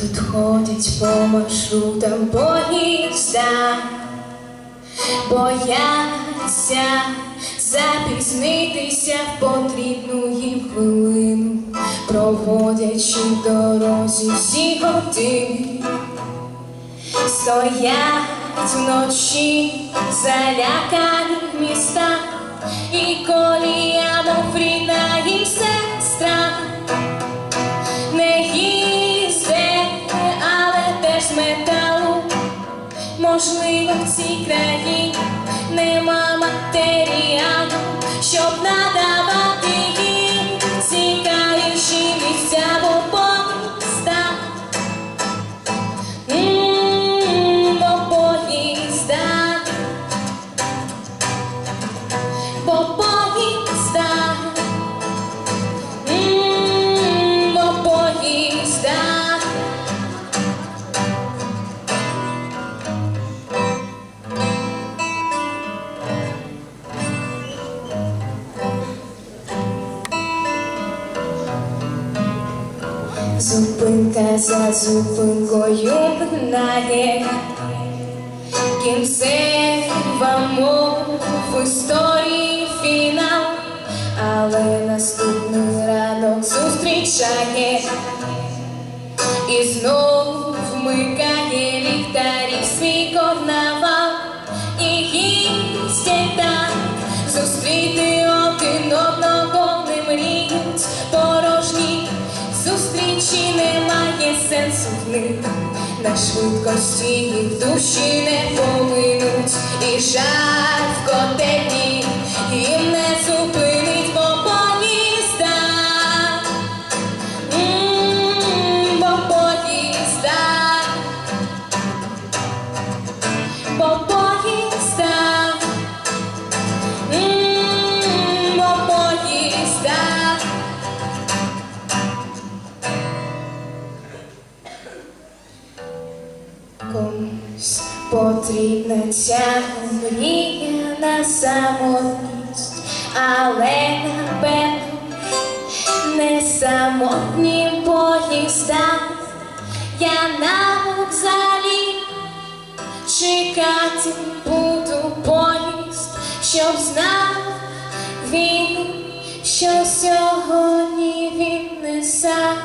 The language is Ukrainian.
ходять по маршрутам поїзда, бояться запізнитися в потрібну їм хвилину, проводячи в дорозі всі години, стоять вночі залякані міста, і колія, мов Можливо, в цій країні нема матеріалу, щоб надавати Зупинка за зупинкою минає Кінцева мов в історії фінал, але наступний ранок зустрічає і знов вмикає ліхтарів свій карнавал і їздять них на швидкості їх душі не поминуть. І жаль в Комусь потрібна ця мрія на самотність, але напевно не самотні поїзда. Я на вокзалі чекати буду поїзд, щоб знав він, що сьогодні він не сам.